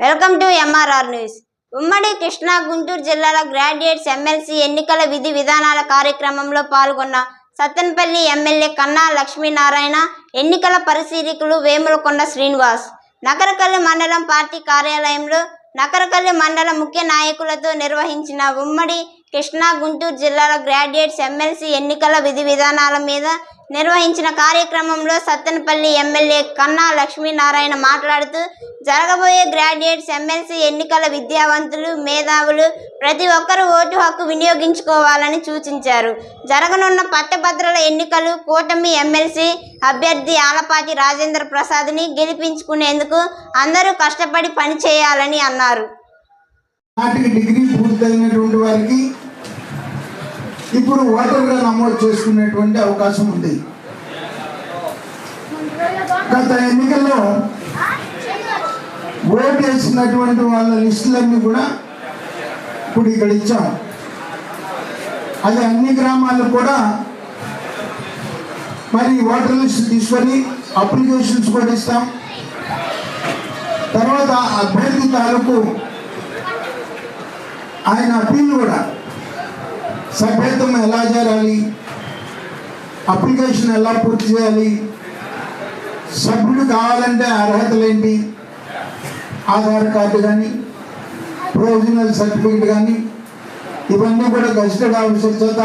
Welcome to MRR news ఉమ్మడి కృష్ణా గుంటూరు జిల్లాల graduates MLC ఎన్నికల విధి విధానాల కార్యక్రమంలో పాల్గొన్న సత్తెనపల్లి ఎమ్మెల్యే కన్నా లక్ష్మీనారాయణ ఎన్నికల పరిశీలకులు వేములకొండ శ్రీనివాస్ నకరకల్లి మండలం పార్టీ కార్యాలయంలో నకరకల్లి మండల ముఖ్య నాయకులతో నిర్వహించిన ఉమ్మడి కృష్ణా గుంటూరు జిల్లాల గ్రాడ్యుయేట్స్ ఎమ్మెల్సీ ఎన్నికల విధి విధానాల మీద నిర్వహించిన కార్యక్రమంలో సత్తెనపల్లి ఎమ్మెల్యే కన్నా లక్ష్మీనారాయణ మాట్లాడుతూ జరగబోయే గ్రాడ్యుయేట్స్ ఎమ్మెల్సీ ఎన్నికల విద్యావంతులు మేధావులు ప్రతి ఒక్కరూ ఓటు హక్కు వినియోగించుకోవాలని సూచించారు. జరగనున్న పట్టభద్రుల ఎన్నికలు కూటమి ఎమ్మెల్సీ అభ్యర్థి ఆలపాటి రాజేంద్ర ప్రసాద్ని గెలిపించుకునేందుకు అందరూ కష్టపడి పనిచేయాలని అన్నారు. డిగ్రీ పూర్తయినటువంటి వారికి ఇప్పుడు ఓటర్గా నమోదు చేసుకునేటువంటి అవకాశం ఉంది. గత ఎన్నికల్లో ఓటు వేసినటువంటి వాళ్ళ లిస్టులన్నీ కూడా ఇప్పుడు ఇక్కడ ఇచ్చాం. అది అన్ని గ్రామాలకు కూడా మరి ఓటర్ లిస్ట్ తీసుకొని అప్లికేషన్స్ కూడా ఇస్తాం. తర్వాత అభ్యర్థి తాలూకు ఆయన అప్పీల్ కూడా సభ్యత్వం ఎలా చేరాలి? అప్లికేషన్ ఎలా పూర్తి చేయాలి? సభ్యుడు కావాలంటే అర్హతలు ఏంటి? ఆధార్ కార్డు కానీ ప్రొవిజనల్ సర్టిఫికేట్ కానీ ఇవన్నీ కూడా గజిటెడ్ ఆఫీసర్ చేత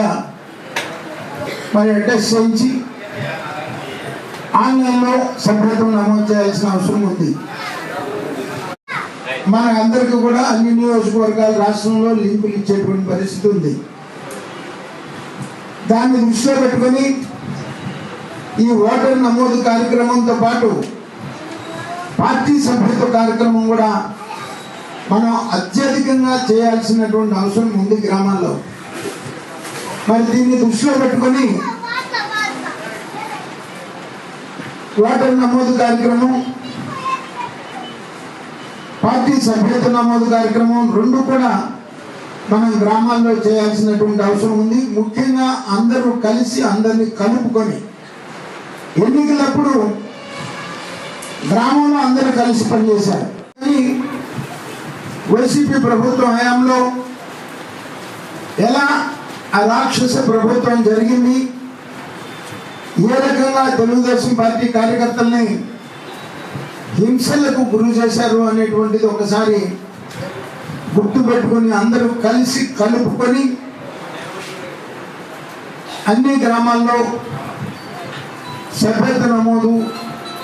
మరి అటెస్ట్ చేయించి ఆన్లైన్లో సభ్యత్వం నమోదు చేయాల్సిన అవసరం ఉంది. మన అందరికీ కూడా అన్ని నియోజకవర్గాల రాష్ట్రంలో లింకులు ఇచ్చేటువంటి పరిస్థితి ఉంది. దాన్ని దృష్టిలో పెట్టుకొని ఈ ఓటర్ నమోదు కార్యక్రమంతో పాటు పార్టీ సభ్యత్వ కార్యక్రమం కూడా మనం అత్యధికంగా చేయాల్సినటువంటి అవసరం ఉంది గ్రామాల్లో. మరి దీన్ని దృష్టిలో పెట్టుకొని ఓటర్ నమోదు కార్యక్రమం పార్టీ సభ్యత్వ నమోదు కార్యక్రమం రెండు కూడా మనం గ్రామాల్లో చేయాల్సినటువంటి అవసరం ఉంది. ముఖ్యంగా అందరూ కలిసి అందరినీ కలుపుకొని ఎన్నికలప్పుడు గ్రామంలో అందరూ కలిసి పనిచేశారు. కానీ వైసీపీ ప్రభుత్వం హయాంలో ఎలా ఆ రాక్షస ప్రభుత్వం జరిగింది? ఏ రకంగా తెలుగుదేశం పార్టీ కార్యకర్తల్ని హింసలకు గురి చేశారు అనేటువంటిది ఒకసారి గుర్తుపెట్టుకొని అందరూ కలిసి కలుపుకొని అన్ని గ్రామాల్లో సభ్యత నమోదు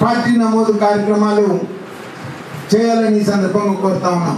పార్టీ నమోదు కార్యక్రమాలు చేయాలని ఈ సందర్భంగా కోరుతా ఉన్నాం.